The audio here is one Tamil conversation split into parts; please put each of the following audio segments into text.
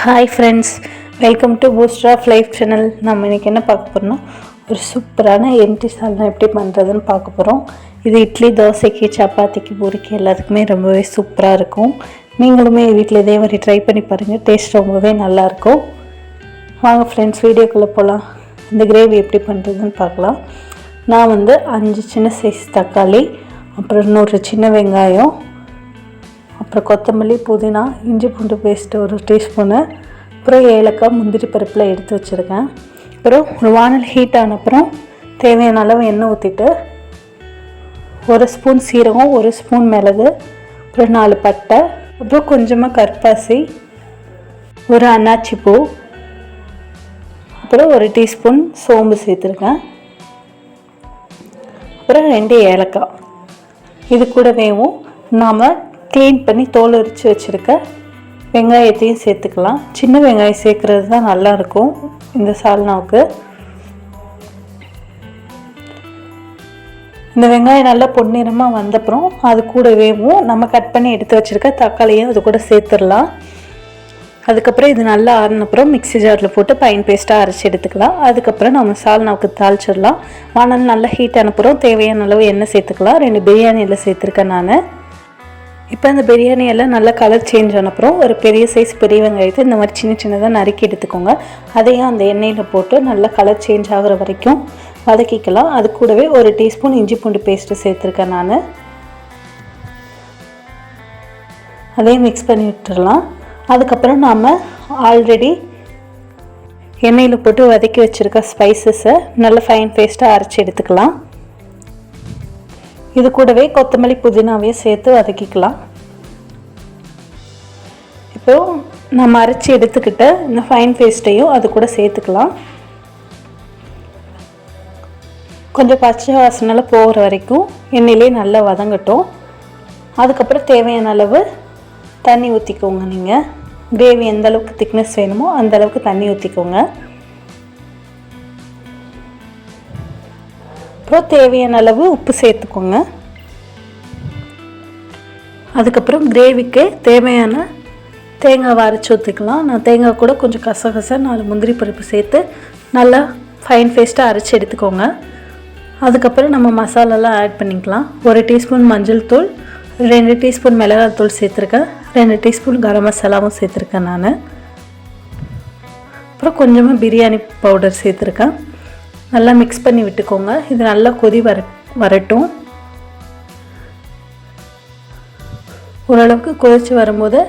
Hi friends welcome to booster of life channel நம்ம இன்றைக்கி என்ன பார்க்க போகிறோம்னா ஒரு சூப்பரான எம்டி சால்னா எப்படி பண்ணுறதுன்னு பார்க்க போகிறோம் இது இட்லி தோசைக்கு சப்பாத்திக்கு பூரிக்கு எல்லாத்துக்குமே ரொம்பவே சூப்பராக இருக்கும். நீங்களுமே வீட்டில் இதே மாதிரி ட்ரை பண்ணி பாருங்கள் டேஸ்ட் ரொம்பவே நல்லாயிருக்கும் வாங்க ஃப்ரெண்ட்ஸ் வீடியோக்குள்ளே போகலாம் இந்த கிரேவி எப்படி பண்ணுறதுன்னு பார்க்கலாம். நான் வந்து அஞ்சு சின்ன சைஸ் தக்காளி அப்புறம் இன்னொரு சின்ன வெங்காயம் அப்புறம் கொத்தமல்லி புதினா இஞ்சி பூண்டு பேஸ்ட்டு ஒரு டீஸ்பூனு அப்புறம் ஏலக்காய் முந்திரி பருப்பில் எடுத்து வச்சுருக்கேன். அப்புறம் ஒரு வானல் ஹீட் ஆன அப்புறம் தேவையான அளவு எண்ணெய் ஊற்றிட்டு ஒரு ஸ்பூன் சீரகம் ஒரு ஸ்பூன் மிளகு அப்புறம் நாலு பட்டை அப்புறம் கொஞ்சமாக கற்பாசி ஒரு அன்னாச்சி பூ அப்புறம் ஒரு டீஸ்பூன் சோம்பு சேர்த்துருக்கேன். அப்புறம் ரெண்டு ஏலக்காய். இது கூடவேவும் நாம் க்ளீன் பண்ணி தோல் உரித்து வச்சுருக்க வெங்காயத்தையும் சேர்த்துக்கலாம். சின்ன வெங்காயம் சேர்க்குறது தான் நல்லாயிருக்கும் இந்த சால்னாவுக்கு. இந்த வெங்காயம் நல்லா பொன்னிறமாக வந்தப்புறம் அது கூடவேவும் நம்ம கட் பண்ணி எடுத்து வச்சுருக்க தக்காளியும் அது கூட சேர்த்துடலாம். அதுக்கப்புறம் இது நல்லா ஆறினப்புறம் மிக்ஸி ஜாரில் போட்டு பைன் பேஸ்ட்டாக அரைச்சி எடுத்துக்கலாம். அதுக்கப்புறம் நம்ம சால்னாவுக்கு தாளிச்சிடலாம். வானல் நல்லா ஹீட் அனுப்புகிறோம் தேவையான அளவு எண்ணெய் சேர்த்துக்கலாம். ரெண்டு பிரியாணியில் சேர்த்துருக்கேன் நான். இப்போ அந்த பிரியாணி எல்லாம் நல்லா கலர் சேஞ்ச் ஆனப்புறம் ஒரு பெரிய சைஸ் பெரிய வெங்காயத்தை இந்த மாதிரி சின்ன சின்னதாக நறுக்கி எடுத்துக்கோங்க. அதையும் அந்த எண்ணெயில் போட்டு நல்லா கலர் சேஞ்ச் ஆகிற வரைக்கும் வதக்கிக்கலாம். அது கூடவே ஒரு டீஸ்பூன் இஞ்சி பூண்டு பேஸ்ட்டு சேர்த்துருக்கேன் நான். அதையும் மிக்ஸ் பண்ணி விட்டுடலாம் அதுக்கப்புறம் நாம் ஆல்ரெடி எண்ணெயில் போட்டு வதக்கி வச்சுருக்க ஸ்பைசஸை நல்ல ஃபைன் பேஸ்ட்டாக அரைச்சி எடுத்துக்கலாம். இது கூடவே கொத்தமல்லி புதினாவையும் சேர்த்து வதக்கிக்கலாம். இப்போ நம்ம அரைச்சி எடுத்துக்கிட்ட இந்த ஃபைன் பேஸ்ட்டையும் அது கூட சேர்த்துக்கலாம். கொஞ்சம் பச்சை வாசனால் போகிற வரைக்கும் எண்ணெயிலே நல்லா வதங்கட்டும். அதுக்கப்புறம் தேவையான அளவு தண்ணி ஊற்றிக்கோங்க நீங்கள் கிரேவி எந்த அளவுக்கு திக்னஸ் வேணுமோ அந்த அளவுக்கு தண்ணி ஊற்றிக்கோங்க அப்புறம் தேவையான அளவு உப்பு சேர்த்துக்கோங்க. அதுக்கப்புறம் கிரேவிக்கு தேவையான தேங்காய் அரைச்சி ஊற்றிக்கலாம் நான் தேங்காய் கூட கொஞ்சம் கசகச நாலு முந்திரி பருப்பு சேர்த்து நல்லா ஃபைன் பேஸ்ட்டாக அரைச்சி எடுத்துக்கோங்க. அதுக்கப்புறம் நம்ம மசாலாலாம் ஆட் பண்ணிக்கலாம். ஒரு டீஸ்பூன் மஞ்சள் தூள் ரெண்டு டீஸ்பூன் மிளகாய் தூள் சேர்த்துருக்கேன். ரெண்டு டீஸ்பூன் கரம் மசாலாவும் சேர்த்துருக்கேன் நான். அப்புறம் கொஞ்சமாக பிரியாணி பவுடர் சேர்த்துருக்கேன். நல்லா மிக்ஸ் பண்ணி விட்டுக்கோங்க. இது நல்லா கொதி வர வரட்டும். ஓரளவுக்கு கொதித்து வரும்போது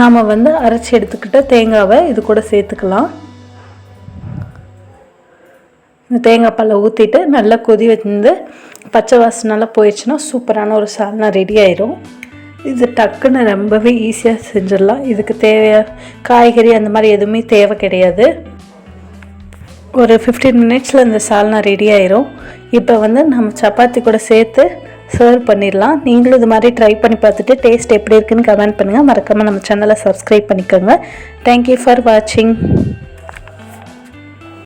நாம் வந்து அரைச்சி எடுத்துக்கிட்ட தேங்காவை இது கூட சேர்த்துக்கலாம். இந்த தேங்காய் பாலை ஊற்றிட்டு நல்லா கொதி வந்து பச்சை வாசனெல்லாம் போயிடுச்சுன்னா சூப்பரான ஒரு சால்னா ரெடி ஆயிரும். இது டக்குன்னு ரொம்பவே ஈஸியாக செஞ்சிடலாம். இதுக்கு தேவையான காய்கறி அந்த மாதிரி எதுவுமே தேவை கிடையாது. ஒரு ஃபிஃப்டீன் மினிட்ஸில் இந்த சால்னா ரெடி ஆயிரும். இப்போ வந்து நம்ம சப்பாத்தி கூட சேர்த்து சர்வ் பண்ணிடலாம். நீங்களும் இது மாதிரி ட்ரை பண்ணி பார்த்துட்டு டேஸ்ட் எப்படி இருக்குன்னு கமெண்ட் பண்ணுங்கள் மறக்காமல் நம்ம சேனலை சப்ஸ்கிரைப் பண்ணிக்கோங்க. தேங்க்யூ ஃபார் வாட்சிங்